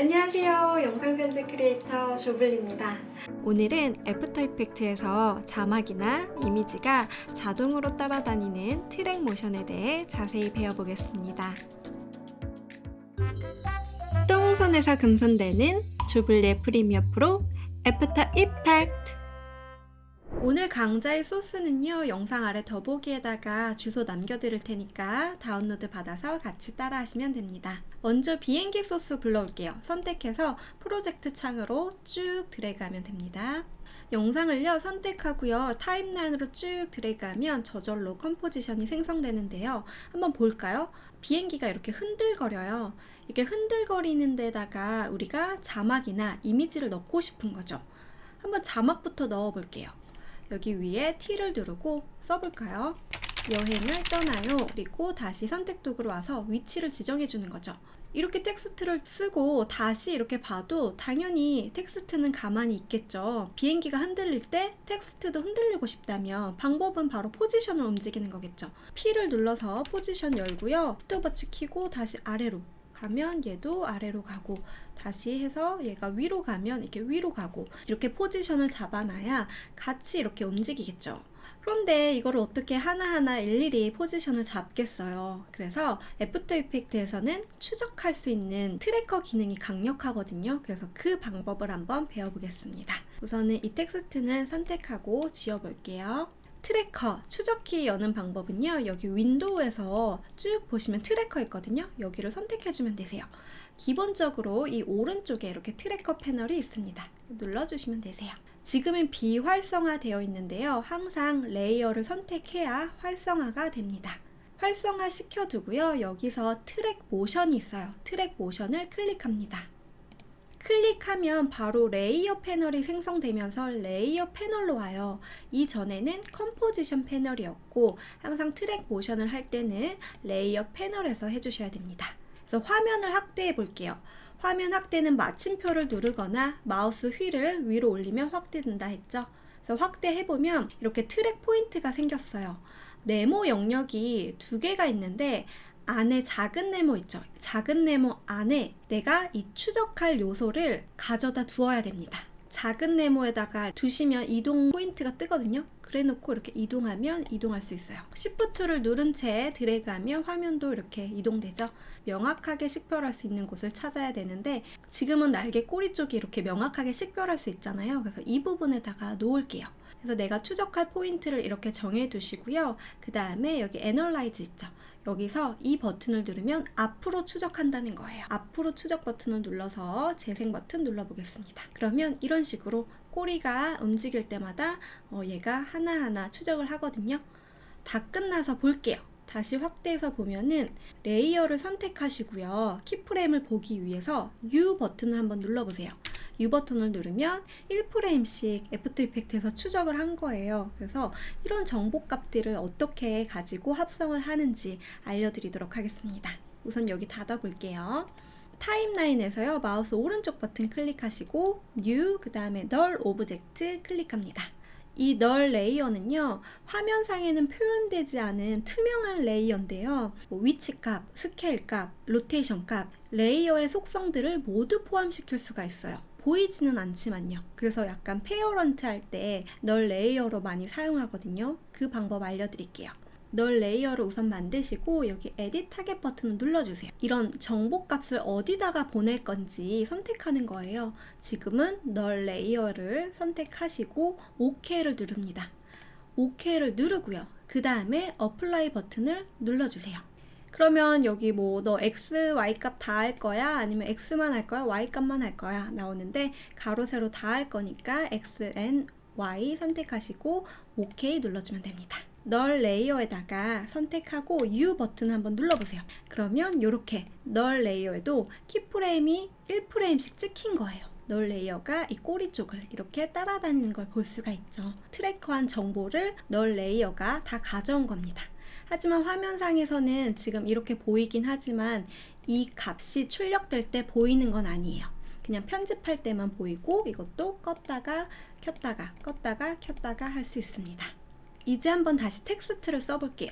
안녕하세요. 영상 편집 크리에이터 조블리입니다. 오늘은 애프터 이펙트에서 자막이나 이미지가 자동으로 따라다니는 트랙 모션에 대해 자세히 배워보겠습니다. 똥손에서 금손되는 조블리의 프리미어 프로 애프터 이펙트 오늘 강좌의 소스는요 영상 아래 더보기에다가 주소 남겨드릴 테니까 다운로드 받아서 같이 따라 하시면 됩니다. 먼저 비행기 소스 불러올게요. 선택해서 프로젝트 창으로 쭉 드래그하면 됩니다. 영상을요 선택하고요 타임라인으로 쭉 드래그하면 저절로 컴포지션이 생성되는데요. 한번 볼까요? 비행기가 이렇게 흔들거려요. 이렇게 흔들거리는 데다가 우리가 자막이나 이미지를 넣고 싶은 거죠. 한번 자막부터 넣어 볼게요 여기 위에 T를 누르고 써볼까요? 여행을 떠나요. 그리고 다시 선택 도구로 와서 위치를 지정해 주는 거죠. 이렇게 텍스트를 쓰고 다시 이렇게 봐도 당연히 텍스트는 가만히 있겠죠. 비행기가 흔들릴 때 텍스트도 흔들리고 싶다면 방법은 바로 포지션을 움직이는 거겠죠. P를 눌러서 포지션 열고요. 스톱워치 키고 다시 아래로 가면 얘도 아래로 가고 다시 해서 얘가 위로 가면 이렇게 위로 가고 이렇게 포지션을 잡아놔야 같이 이렇게 움직이겠죠. 그런데 이걸 어떻게 하나하나 일일이 포지션을 잡겠어요. 그래서 애프터 이펙트에서는 추적할 수 있는 트래커 기능이 강력하거든요. 그래서 그 방법을 한번 배워보겠습니다. 우선은 이 텍스트는 선택하고 지워볼게요. 트래커 추적키 여는 방법은요 여기 윈도우에서 쭉 보시면 트래커 있거든요 여기를 선택해 주면 되세요 기본적으로 이 오른쪽에 이렇게 트래커 패널이 있습니다. 눌러주시면 되세요. 지금은 비활성화 되어 있는데요. 항상 레이어를 선택해야 활성화가 됩니다. 활성화 시켜두고요. 여기서 트랙 모션이 있어요. 트랙 모션을 클릭합니다. 클릭하면 바로 레이어 패널이 생성되면서 레이어 패널로 와요. 이전에는 컴포지션 패널이었고 항상 트랙 모션을 할 때는 레이어 패널에서 해주셔야 됩니다. 그래서 화면을 확대해 볼게요. 화면 확대는 마침표를 누르거나 마우스 휠을 위로 올리면 확대된다 했죠. 그래서 확대해 보면 이렇게 트랙 포인트가 생겼어요. 네모 영역이 두 개가 있는데 안에 작은 네모 있죠. 작은 네모 안에 내가 이 추적할 요소를 가져다 두어야 됩니다. 작은 네모에다가 두시면 이동 포인트가 뜨거든요. 그래 놓고 이렇게 이동하면 이동할 수 있어요. Shift를 누른 채 드래그하면 화면도 이렇게 이동되죠. 명확하게 식별할 수 있는 곳을 찾아야 되는데 지금은 날개 꼬리 쪽이 이렇게 명확하게 식별할 수 있잖아요. 그래서 이 부분에다가 놓을게요. 그래서 내가 추적할 포인트를 이렇게 정해 두시고요. 그 다음에 여기 Analyze 있죠. 여기서 이 버튼을 누르면 앞으로 추적한다는 거예요. 앞으로 추적 버튼을 눌러서 재생 버튼 눌러보겠습니다. 그러면 이런 식으로 꼬리가 움직일 때마다 어, 얘가 하나하나 추적을 하거든요. 다 끝나서 볼게요. 다시 확대해서 보면은 레이어를 선택하시고요. 키프레임을 보기 위해서 U 버튼을 한번 눌러보세요. U 버튼을 누르면 1프레임씩 애프터 이펙트에서 추적을 한 거예요. 그래서 이런 정보 값들을 어떻게 가지고 합성을 하는지 알려드리도록 하겠습니다. 우선 여기 닫아 볼게요. 타임라인에서요 마우스 오른쪽 버튼 클릭하시고 New 그 다음에 널 오브젝트 클릭합니다. 이 널 레이어는요 화면상에는 표현되지 않은 투명한 레이어인데요 뭐 위치 값, 스케일 값, 로테이션 값 레이어의 속성들을 모두 포함시킬 수가 있어요. 보이지는 않지만요. 그래서 약간 페어런트 할 때 널 레이어로 많이 사용하거든요. 그 방법 알려드릴게요 널 레이어를 우선 만드시고 여기 에디트 타겟 버튼을 눌러주세요. 이런 정보 값을 어디다가 보낼 건지 선택하는 거예요. 지금은 널 레이어를 선택하시고 OK를 누릅니다. OK를 누르고요. 그 다음에 어플라이 버튼을 눌러주세요. 그러면 여기 뭐 너 x, y 값 다 할 거야? 아니면 x만 할 거야? y 값만 할 거야? 나오는데 가로 세로 다 할 거니까 x, n, y 선택하시고 OK 눌러주면 됩니다. 널 레이어에다가 선택하고 U 버튼 한번 눌러보세요. 그러면 이렇게 널 레이어에도 키프레임이 1프레임씩 찍힌 거예요. 널 레이어가 이 꼬리 쪽을 이렇게 따라다니는 걸 볼 수가 있죠. 트래커한 정보를 널 레이어가 다 가져온 겁니다. 하지만 화면상에서는 지금 이렇게 보이긴 하지만 이 값이 출력될 때 보이는 건 아니에요. 그냥 편집할 때만 보이고 이것도 껐다가 켰다가 껐다가 켰다가 할 수 있습니다. 이제 한번 다시 텍스트를 써볼게요.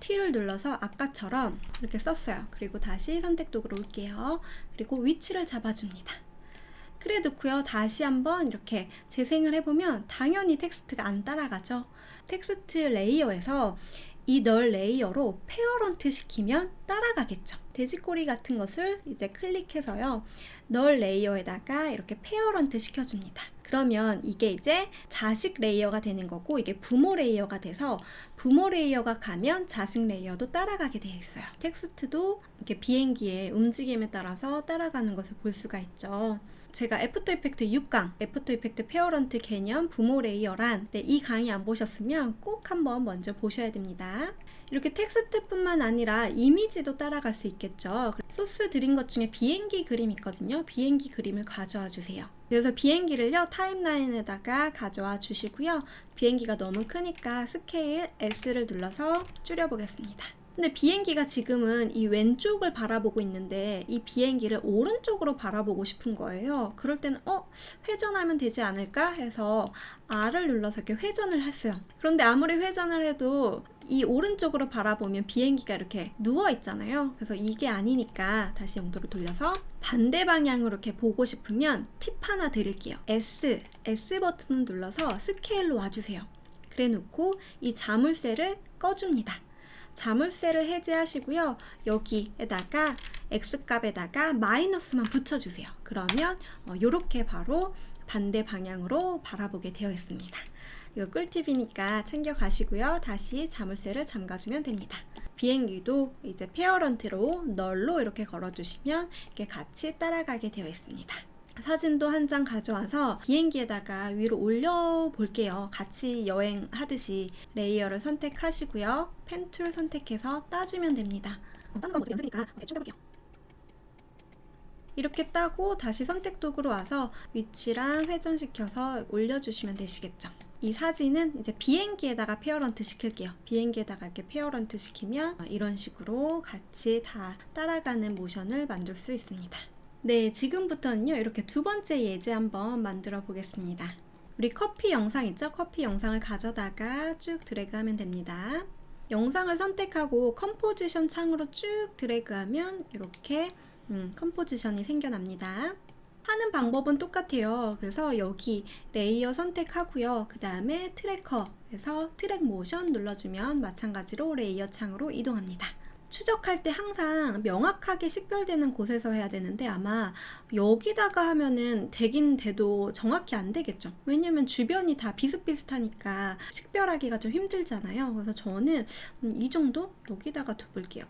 T를 눌러서 아까처럼 이렇게 썼어요. 그리고 다시 선택 도구로 올게요. 그리고 위치를 잡아줍니다. 그래 놓고요. 다시 한번 이렇게 재생을 해보면 당연히 텍스트가 안 따라가죠. 텍스트 레이어에서 이 널 레이어로 페어런트 시키면 따라가겠죠. 돼지꼬리 같은 것을 이제 클릭해서요. 널 레이어에다가 이렇게 페어런트 시켜줍니다. 그러면 이게 이제 자식 레이어가 되는 거고 이게 부모 레이어가 돼서 부모 레이어가 가면 자식 레이어도 따라가게 되어 있어요. 텍스트도 이렇게 비행기의 움직임에 따라서 따라가는 것을 볼 수가 있죠. 제가 애프터 이펙트 6강, 애프터 이펙트 페어런트 개념 부모 레이어란 네, 이 강의 안 보셨으면 꼭 한번 먼저 보셔야 됩니다. 이렇게 텍스트뿐만 아니라 이미지도 따라갈 수 있겠죠. 소스 드린 것 중에 비행기 그림 있거든요. 비행기 그림을 가져와 주세요. 그래서 비행기를요 타임라인에다가 가져와 주시고요. 비행기가 너무 크니까 스케일 S를 눌러서 줄여 보겠습니다. 근데 비행기가 지금은 이 왼쪽을 바라보고 있는데 이 비행기를 오른쪽으로 바라보고 싶은 거예요. 그럴 때는 어 회전하면 되지 않을까 해서 R을 눌러서 이렇게 회전을 했어요. 그런데 아무리 회전을 해도 이 오른쪽으로 바라보면 비행기가 이렇게 누워 있잖아요. 그래서 이게 아니니까 다시 영도를 돌려서 반대 방향으로 이렇게 보고 싶으면 팁 하나 드릴게요. S, S 버튼을 눌러서 스케일로 와주세요. 그래 놓고 이 자물쇠를 꺼줍니다. 자물쇠를 해제하시고요. 여기에다가 X값에다가 마이너스만 붙여주세요. 그러면 이렇게 바로 반대 방향으로 바라보게 되어 있습니다. 이거 꿀팁이니까 챙겨 가시고요. 다시 자물쇠를 잠가주면 됩니다. 비행기도 이제 페어런트로 널로 이렇게 걸어주시면 이렇게 같이 따라가게 되어 있습니다. 사진도 한 장 가져와서 비행기에다가 위로 올려 볼게요. 같이 여행하듯이 레이어를 선택하시고요. 펜 툴 선택해서 따주면 됩니다. 딴거 어떻게 힘드니까 대충 해볼게요. 이렇게 따고 다시 선택 도구로 와서 위치랑 회전시켜서 올려주시면 되시겠죠. 이 사진은 이제 비행기에다가 페어런트 시킬게요. 비행기에다가 이렇게 페어런트 시키면 이런 식으로 같이 다 따라가는 모션을 만들 수 있습니다. 네, 지금부터는요, 이렇게 두 번째 예제 한번 만들어 보겠습니다. 우리 커피 영상 있죠? 커피 영상을 가져다가 쭉 드래그하면 됩니다. 영상을 선택하고 컴포지션 창으로 쭉 드래그하면 이렇게 음, 컴포지션이 생겨납니다. 하는 방법은 똑같아요. 그래서 여기 레이어 선택하고요. 그 다음에 트래커에서 트랙 모션 눌러주면 마찬가지로 레이어 창으로 이동합니다. 추적할 때 항상 명확하게 식별되는 곳에서 해야 되는데 아마 여기다가 하면은 되긴 돼도 정확히 안 되겠죠. 왜냐면 주변이 다 비슷비슷하니까 식별하기가 좀 힘들잖아요. 그래서 저는 음, 이 정도 여기다가 둬볼게요.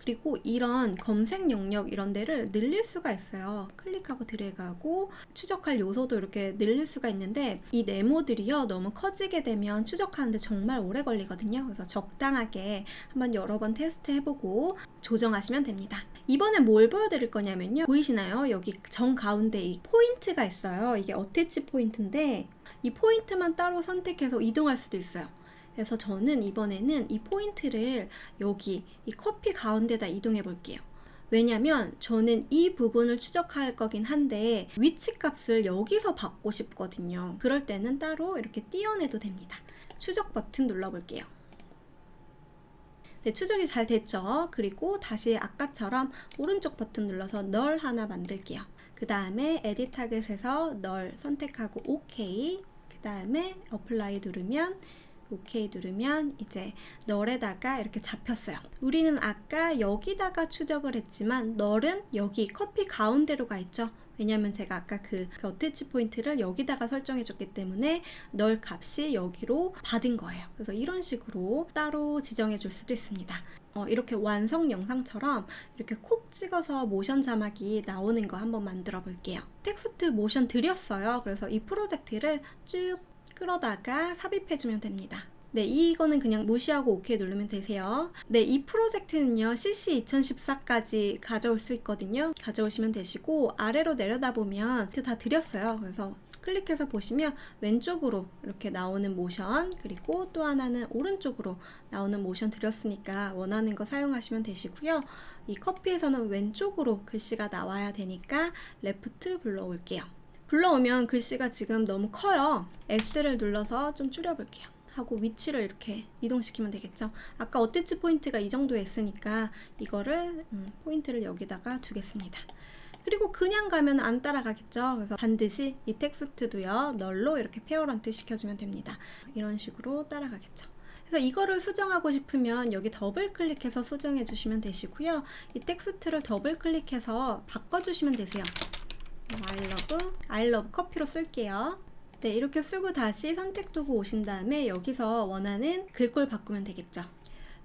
그리고 이런 검색 영역 이런 데를 늘릴 수가 있어요. 클릭하고 드래그하고 추적할 요소도 이렇게 늘릴 수가 있는데 이 네모들이요 너무 커지게 되면 추적하는데 정말 오래 걸리거든요. 그래서 적당하게 한번 여러 번 테스트 해보고 조정하시면 됩니다. 이번엔 뭘 보여드릴 거냐면요. 보이시나요? 여기 정 가운데 이 포인트가 있어요. 이게 어태치 포인트인데 이 포인트만 따로 선택해서 이동할 수도 있어요. 그래서 저는 이번에는 이 포인트를 여기 이 커피 가운데다 이동해 볼게요. 왜냐면 저는 이 부분을 추적할 거긴 한데 위치 값을 여기서 받고 싶거든요. 그럴 때는 따로 이렇게 띄어내도 됩니다. 추적 버튼 눌러볼게요. 네, 추적이 잘 됐죠? 그리고 다시 아까처럼 오른쪽 버튼 눌러서 널 하나 만들게요. 그 다음에 에디트 타겟에서 널 선택하고 OK. 그 다음에 어플라이 누르면 오케이 누르면 이제 널에다가 이렇게 잡혔어요. 우리는 아까 여기다가 추적을 했지만 널은 여기 커피 가운데로 가 있죠. 왜냐면 제가 아까 그, 그 어태치 포인트를 여기다가 설정해 줬기 때문에 널 값이 여기로 받은 거예요. 그래서 이런 식으로 따로 지정해 줄 수도 있습니다. 어, 이렇게 완성 영상처럼 이렇게 콕 찍어서 모션 자막이 나오는 거 한번 만들어 볼게요. 텍스트 모션 드렸어요. 그래서 이 프로젝트를 쭉 끌어다가 삽입해주면 됩니다. 네, 이거는 그냥 무시하고 OK 누르면 되세요. 네, 이 프로젝트는요, CC 2014까지 가져올 수 있거든요. 가져오시면 되시고, 아래로 내려다 보면 다 드렸어요. 그래서 클릭해서 보시면 왼쪽으로 이렇게 나오는 모션, 그리고 또 하나는 오른쪽으로 나오는 모션 드렸으니까 원하는 거 사용하시면 되시고요. 이 커피에서는 왼쪽으로 글씨가 나와야 되니까 레프트 불러올게요. 불러오면 글씨가 지금 너무 커요. S를 눌러서 좀 줄여볼게요. 하고 위치를 이렇게 이동시키면 되겠죠. 아까 어태치 포인트가 이 정도에 있으니까 이거를 음, 포인트를 여기다가 두겠습니다. 그리고 그냥 가면 안 따라가겠죠. 그래서 반드시 이 텍스트도요 널로 이렇게 페어런트 시켜주면 됩니다. 이런 식으로 따라가겠죠. 그래서 이거를 수정하고 싶으면 여기 더블 클릭해서 수정해 주시면 되시고요. 이 텍스트를 더블 클릭해서 바꿔 주시면 되세요. I love 커피로 쓸게요. 네, 이렇게 쓰고 다시 선택 도구 오신 다음에 여기서 원하는 글꼴 바꾸면 되겠죠.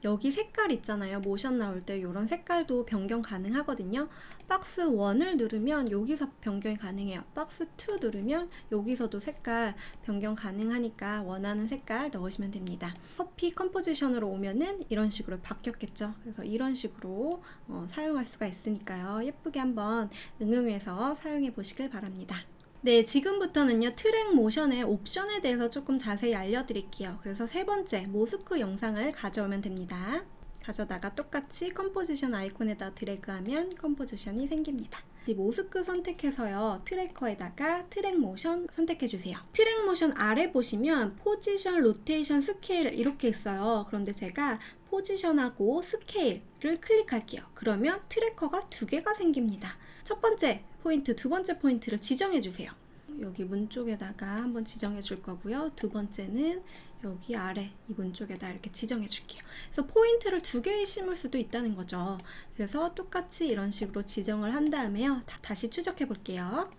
여기 색깔 있잖아요. 모션 나올 때 이런 색깔도 변경 가능하거든요. 박스 1을 누르면 여기서 변경이 가능해요. 박스 2 누르면 여기서도 색깔 변경 가능하니까 원하는 색깔 넣으시면 됩니다. 커피 컴포지션으로 오면은 이런 식으로 바뀌었겠죠. 그래서 이런 식으로 어, 사용할 수가 있으니까요. 예쁘게 한번 응용해서 사용해 보시길 바랍니다. 네, 지금부터는요, 트랙 모션의 옵션에 대해서 조금 자세히 알려드릴게요. 그래서 세 번째, 모스크 영상을 가져오면 됩니다. 가져다가 똑같이 컴포지션 아이콘에다 드래그하면 컴포지션이 생깁니다. 이 모스크 선택해서요, 트래커에다가 트랙 모션 선택해주세요. 트랙 모션 아래 보시면 포지션, 로테이션, 스케일 이렇게 있어요. 그런데 제가 포지션하고 스케일을 클릭할게요. 그러면 트래커가 두 개가 생깁니다. 첫 번째 포인트, 두 번째 포인트를 지정해 주세요. 여기 문 쪽에다가 한번 지정해 줄 거고요. 두 번째는 여기 아래 이 문 쪽에다 이렇게 지정해 줄게요. 그래서 포인트를 두개 심을 수도 있다는 거죠. 그래서 똑같이 이런 식으로 지정을 한 다음에요. 다, 다시 추적해 볼게요.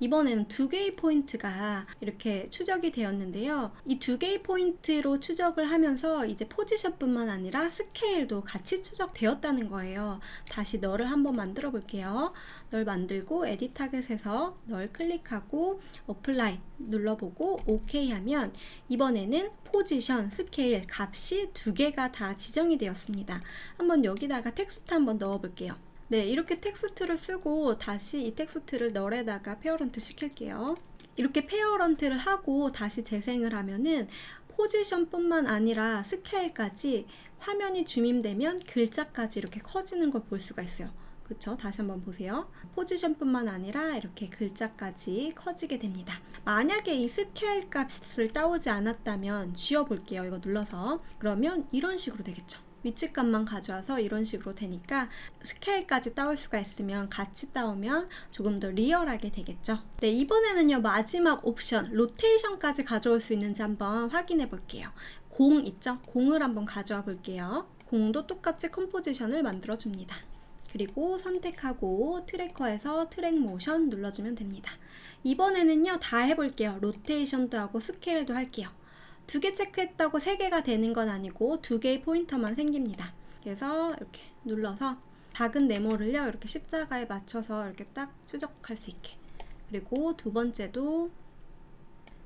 이번에는 두 개의 포인트가 이렇게 추적이 되었는데요. 이 두 개의 포인트로 추적을 하면서 이제 포지션뿐만 아니라 스케일도 같이 추적되었다는 거예요. 다시 널을 한번 만들어 볼게요. 널 만들고 에디트 타겟에서 널 클릭하고 어플라이 눌러보고 오케이 하면 이번에는 포지션, 스케일 값이 두 개가 다 지정이 되었습니다. 한번 여기다가 텍스트 한번 넣어 볼게요. 네, 이렇게 텍스트를 쓰고 다시 이 텍스트를 널에다가 페어런트 시킬게요. 이렇게 페어런트를 하고 다시 재생을 하면은 포지션뿐만 아니라 스케일까지 화면이 줌임되면 글자까지 이렇게 커지는 걸 볼 수가 있어요. 그쵸? 다시 한번 보세요. 포지션뿐만 아니라 이렇게 글자까지 커지게 됩니다. 만약에 이 스케일 값을 따오지 않았다면 지워볼게요. 이거 눌러서. 그러면 이런 식으로 되겠죠. 위치값만 가져와서 이런 식으로 되니까 스케일까지 따올 수가 있으면 같이 따오면 조금 더 리얼하게 되겠죠. 네, 이번에는요, 마지막 옵션, 로테이션까지 가져올 수 있는지 한번 확인해 볼게요. 공 있죠? 공을 한번 가져와 볼게요. 공도 똑같이 컴포지션을 만들어 줍니다. 그리고 선택하고 트래커에서 트랙 모션 눌러주면 됩니다. 이번에는요, 다 해볼게요. 로테이션도 하고 스케일도 할게요. 두 개 체크했다고 세 개가 되는 건 아니고 두 개의 포인터만 생깁니다. 그래서 이렇게 눌러서 작은 네모를요, 이렇게 십자가에 맞춰서 이렇게 딱 추적할 수 있게. 그리고 두 번째도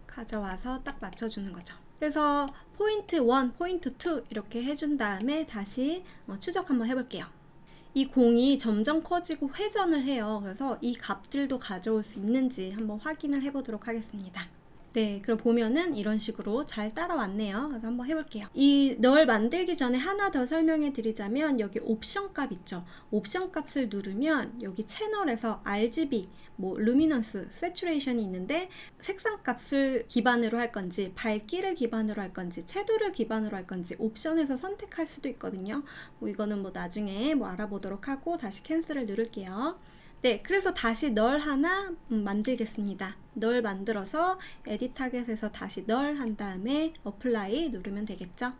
가져와서 딱 맞춰주는 거죠. 그래서 포인트 1, 포인트 2 이렇게 해준 다음에 다시 어, 추적 한번 해볼게요. 이 공이 점점 커지고 회전을 해요. 그래서 이 값들도 가져올 수 있는지 한번 확인을 해보도록 하겠습니다. 네, 그럼 보면은 이런 식으로 잘 따라왔네요. 그래서 한번 해볼게요. 이 널 만들기 전에 하나 더 설명해 드리자면 여기 옵션 값 있죠. 옵션 값을 누르면 여기 채널에서 RGB, 뭐 루미넌스, 세츄레이션이 있는데 색상 값을 기반으로 할 건지 밝기를 기반으로 할 건지 채도를 기반으로 할 건지 옵션에서 선택할 수도 있거든요. 뭐 이거는 뭐 나중에 뭐 알아보도록 하고 다시 캔슬을 누를게요. 네, 그래서 다시 널 하나 음, 만들겠습니다. 널 만들어서 에디트 타겟에서 다시 널 한 다음에 어플라이 누르면 되겠죠?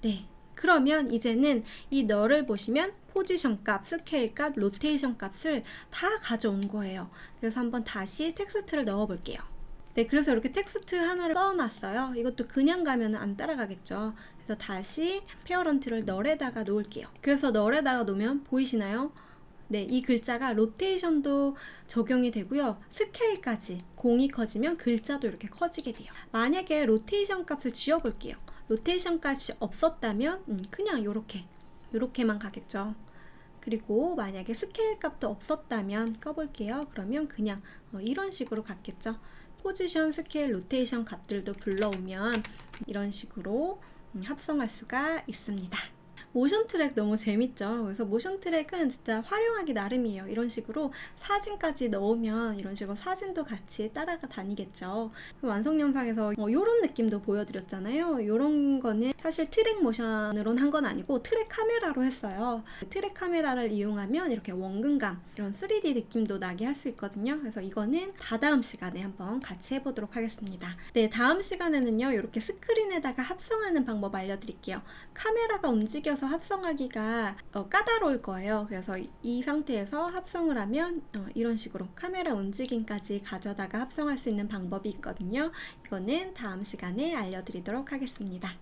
네. 그러면 이제는 이 널을 보시면 포지션 값, 스케일 값, 로테이션 값을 다 가져온 거예요. 그래서 한번 다시 텍스트를 넣어 볼게요. 네, 그래서 이렇게 텍스트 하나를 써놨어요. 이것도 그냥 가면 안 따라가겠죠. 그래서 다시 페어런트를 널에다가 놓을게요. 그래서 널에다가 놓으면 보이시나요? 네, 이 글자가 로테이션도 적용이 되고요. 스케일까지 공이 커지면 글자도 이렇게 커지게 돼요. 만약에 로테이션 값을 지워볼게요. 로테이션 값이 없었다면 음, 그냥 이렇게 이렇게만 가겠죠. 그리고 만약에 스케일 값도 없었다면 꺼볼게요. 그러면 그냥 어, 이런 식으로 갔겠죠. 포지션, 스케일, 로테이션 값들도 불러오면 이런 식으로 음, 합성할 수가 있습니다. 모션 트랙 너무 재밌죠. 그래서 모션 트랙은 진짜 활용하기 나름이에요. 이런 식으로 사진까지 넣으면 이런 식으로 사진도 같이 따라가 다니겠죠. 완성 영상에서 이런 느낌도 보여드렸잖아요. 이런 거는 사실 트랙 모션으로는 한 건 아니고 트랙 카메라로 했어요. 트랙 카메라를 이용하면 이렇게 원근감, 이런 3D 느낌도 나게 할 수 있거든요. 그래서 이거는 다다음 시간에 한번 같이 해보도록 하겠습니다. 네, 다음 시간에는요, 이렇게 스크린에다가 합성하는 방법 알려드릴게요. 카메라가 움직여서 합성하기가 어, 까다로울 거예요. 그래서 이- 이 상태에서 합성을 하면 어, 이런 식으로 카메라 움직임까지 가져다가 합성할 수 있는 방법이 있거든요. 이거는 다음 시간에 알려드리도록 하겠습니다.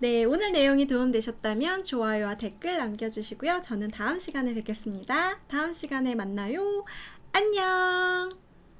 네, 오늘 내용이 도움되셨다면 좋아요와 댓글 남겨주시고요. 저는 다음 시간에 뵙겠습니다. 다음 시간에 만나요. 안녕!